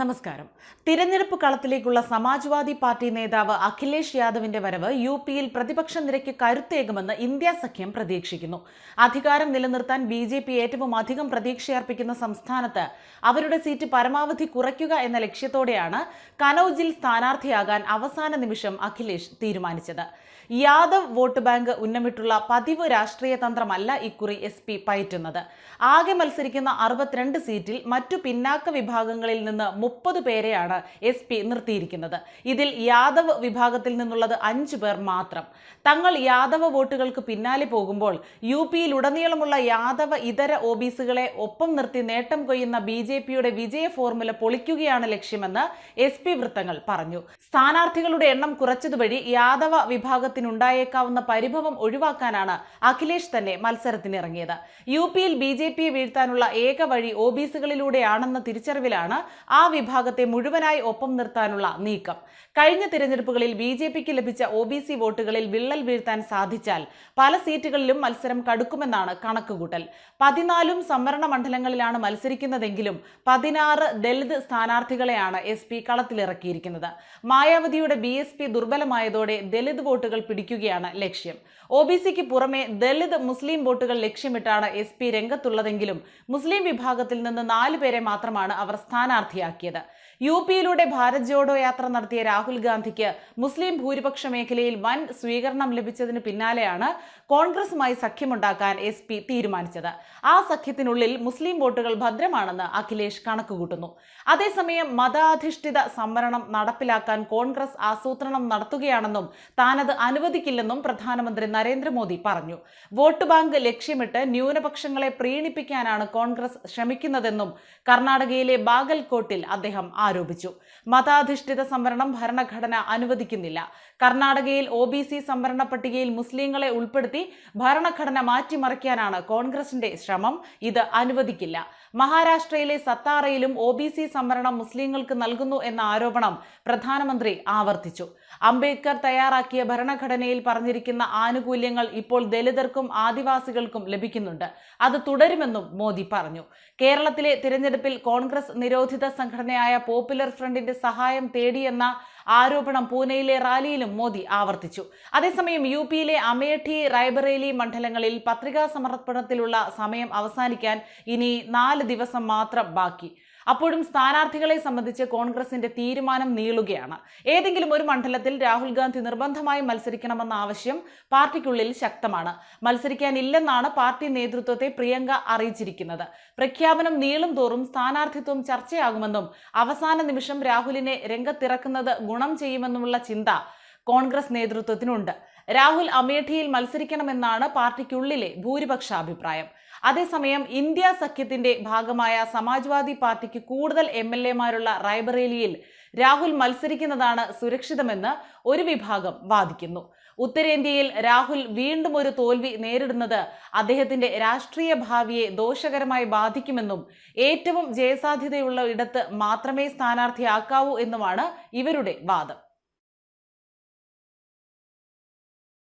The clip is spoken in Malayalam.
നമസ്കാരം. തിരഞ്ഞെടുപ്പ് കളത്തിലേക്കുള്ള സമാജ്വാദി പാർട്ടി നേതാവ് അഖിലേഷ് യാദവിന്റെ വരവ് യു പിയിൽ പ്രതിപക്ഷ നിരയ്ക്ക് കരുത്തേകുമെന്ന് ഇന്ത്യ സഖ്യം പ്രതീക്ഷിക്കുന്നു. അധികാരം നിലനിർത്താൻ ബി ജെ പി ഏറ്റവും അധികം പ്രതീക്ഷയർപ്പിക്കുന്ന സംസ്ഥാനത്ത് അവരുടെ സീറ്റ് പരമാവധി കുറയ്ക്കുക എന്ന ലക്ഷ്യത്തോടെയാണ് കനൌജിൽ സ്ഥാനാർത്ഥിയാകാൻ അവസാന നിമിഷം അഖിലേഷ് തീരുമാനിച്ചത്. യാദവ് വോട്ട് ബാങ്ക് ഉന്നമിട്ടുള്ള പതിവ് രാഷ്ട്രീയ തന്ത്രമല്ല ഇക്കുറി എസ് പി പയറ്റുന്നത്. ആകെ മത്സരിക്കുന്ന അറുപത്തിരണ്ട് സീറ്റിൽ മറ്റു പിന്നാക്ക വിഭാഗങ്ങളിൽ നിന്ന് മുപ്പത് പേരെയാണ് എസ് പി നിർത്തിയിരിക്കുന്നത്. ഇതിൽ യാദവ് വിഭാഗത്തിൽ നിന്നുള്ളത് അഞ്ച് പേർ മാത്രം. തങ്ങൾ യാദവ വോട്ടുകൾക്ക് പിന്നാലെ പോകുമ്പോൾ യു പിയിൽ ഉടനീളമുള്ള യാദവ ഇതര ഒ ബി ഒപ്പം നിർത്തി നേട്ടം കൊയ്യുന്ന ബി ജെ പിയുടെ വിജയ ഫോർമുല പൊളിക്കുകയാണ് ലക്ഷ്യമെന്ന് എസ് പി വൃത്തങ്ങൾ പറഞ്ഞു. സ്ഥാനാർത്ഥികളുടെ എണ്ണം കുറച്ചതുവഴി യാദവ വിഭാഗത്തിനുണ്ടായേക്കാവുന്ന പരിഭവം ഒഴിവാക്കാനാണ് അഖിലേഷ് തന്നെ മത്സരത്തിനിറങ്ങിയത്. യു പിയിൽ ബി ജെ പിയെ വീഴ്ത്താനുള്ള ഏക വഴി ഒ തിരിച്ചറിവിലാണ് ആ വിഭാഗത്തെ മുഴുവനായി ഒപ്പം നിർത്താനുള്ള നീക്കം. കഴിഞ്ഞ തിരഞ്ഞെടുപ്പുകളിൽ ബി ജെ പിക്ക് ലഭിച്ച ഒ ബി സി വോട്ടുകളിൽ വിള്ളൽ വീഴ്ത്താൻ സാധിച്ചാൽ പല സീറ്റുകളിലും മത്സരം കടുക്കുമെന്നാണ് കണക്കുകൂട്ടൽ. പതിനാലും സംവരണ മണ്ഡലങ്ങളിലാണ് മത്സരിക്കുന്നതെങ്കിലും പതിനാറ് ദളിത് സ്ഥാനാർത്ഥികളെയാണ് എസ് പി കളത്തിലിറക്കിയിരിക്കുന്നത്. മായാവതിയുടെ ബി എസ് പി ദുർബലമായതോടെ ദളിത് വോട്ടുകൾ പിടിക്കുകയാണ് ലക്ഷ്യം. ഒ ബി സിക്ക് പുറമെ ദളിത് മുസ്ലിം വോട്ടുകൾ ലക്ഷ്യമിട്ടാണ് എസ് പി രംഗത്തുള്ളതെങ്കിലും മുസ്ലിം വിഭാഗത്തിൽ നിന്ന് നാല് പേരെ മാത്രമാണ് അവർ സ്ഥാനാർത്ഥിയാക്കിയത് യു പിയിലൂടെ ഭാരത് ജോഡോ യാത്ര നടത്തിയ രാഹുൽ ഗാന്ധിക്ക് മുസ്ലിം ഭൂരിപക്ഷ മേഖലയിൽ വൻ സ്വീകരണം ലഭിച്ചതിന് പിന്നാലെയാണ് കോൺഗ്രസുമായി സഖ്യമുണ്ടാക്കാൻ എസ് പി തീരുമാനിച്ചത്. ആ സഖ്യത്തിനുള്ളിൽ മുസ്ലിം വോട്ടുകൾ ഭദ്രമാണെന്ന് അഖിലേഷ് കണക്കുകൂട്ടുന്നു. അതേസമയം മതാധിഷ്ഠിത സംവരണം നടപ്പിലാക്കാൻ കോൺഗ്രസ് ആസൂത്രണം നടത്തുകയാണെന്നും താനത് അനുവദിക്കില്ലെന്നും പ്രധാനമന്ത്രി നരേന്ദ്രമോദി പറഞ്ഞു. വോട്ട് ബാങ്ക് ലക്ഷ്യമിട്ട് ന്യൂനപക്ഷങ്ങളെ പ്രീണിപ്പിക്കാനാണ് കോൺഗ്രസ് ശ്രമിക്കുന്നതെന്നും കർണാടകയിലെ ബാഗൽകോട്ടിൽ അദ്ദേഹം ആരോപിച്ചു. മതാധിഷ്ഠിത സംവരണം ഭരണഘടന അനുവദിക്കുന്നില്ല. കർണാടകയിൽ ഒ ബി സി സംവരണ പട്ടികയിൽ മുസ്ലിങ്ങളെ ഉൾപ്പെടുത്തി ഭരണഘടന മാറ്റിമറിക്കാനാണ് കോൺഗ്രസിന്റെ ശ്രമം. ഇത് അനുവദിക്കില്ല. മഹാരാഷ്ട്രയിലെ സത്താറയിലും ഒ ബി സി സംവരണം മുസ്ലിങ്ങൾക്ക് നൽകുന്നു എന്ന ആരോപണം പ്രധാനമന്ത്രി ആവർത്തിച്ചു. അംബേദ്കർ തയ്യാറാക്കിയ ഭരണഘടനയിൽ പറഞ്ഞിരിക്കുന്ന ആനുകൂല്യങ്ങൾ ഇപ്പോൾ ദലിതർക്കും ആദിവാസികൾക്കും ലഭിക്കുന്നുണ്ട്. അത് തുടരുമെന്നും മോദി പറഞ്ഞു. കേരളത്തിലെ തിരഞ്ഞെടുപ്പിൽ കോൺഗ്രസ് നിരോധിത സംഘടനയായ പോപ്പുലർ ഫ്രണ്ടിന്റെ സഹായം തേടിയെന്ന ആരോപണം പൂനെയിലെ റാലിയിലും മോദി ആവർത്തിച്ചു. അതേസമയം യു പിയിലെ അമേഠി റായ്ബറേലി മണ്ഡലങ്ങളിൽ പത്രികാ സമർപ്പണത്തിലുള്ള സമയം അവസാനിക്കാൻ ഇനി നാല് ദിവസം മാത്രം ബാക്കി. അപ്പോഴും സ്ഥാനാർത്ഥികളെ സംബന്ധിച്ച് കോൺഗ്രസിന്റെ തീരുമാനം നീളുകയാണ്. ഏതെങ്കിലും ഒരു മണ്ഡലത്തിൽ രാഹുൽ ഗാന്ധി നിർബന്ധമായും മത്സരിക്കണമെന്ന ആവശ്യം പാർട്ടിക്കുള്ളിൽ ശക്തമാണ്. മത്സരിക്കാനില്ലെന്നാണ് പാർട്ടി നേതൃത്വത്തെ പ്രിയങ്ക അറിയിച്ചിരിക്കുന്നത്. പ്രഖ്യാപനം നീളും തോറും സ്ഥാനാർത്ഥിത്വം ചർച്ചയാകുമെന്നും അവസാന നിമിഷം രാഹുലിനെ രംഗത്തിറക്കുന്നത് ഗുണം ചെയ്യുമെന്നുമുള്ള ചിന്ത കോൺഗ്രസ് നേതൃത്വത്തിനുണ്ട്. രാഹുൽ അമേഠിയിൽ മത്സരിക്കണമെന്നാണ് പാർട്ടിക്കുള്ളിലെ ഭൂരിപക്ഷ അഭിപ്രായം അതേസമയം ഇന്ത്യ സഖ്യത്തിന്റെ ഭാഗമായ സമാജ്വാദി പാർട്ടിക്ക് കൂടുതൽ എം എൽ എമാരുള്ള റായ്ബറേലിയിൽ രാഹുൽ മത്സരിക്കുന്നതാണ് സുരക്ഷിതമെന്ന് ഒരു വിഭാഗം വാദിക്കുന്നു. ഉത്തരേന്ത്യയിൽ രാഹുൽ വീണ്ടും ഒരു തോൽവി നേരിടുന്നത് അദ്ദേഹത്തിന്റെ രാഷ്ട്രീയ ഭാവിയെ ദോഷകരമായി ബാധിക്കുമെന്നും ഏറ്റവും ജയസാധ്യതയുള്ള ഇടത്ത് മാത്രമേ സ്ഥാനാർത്ഥിയാക്കാവൂ എന്നുമാണ് ഇവരുടെ വാദം.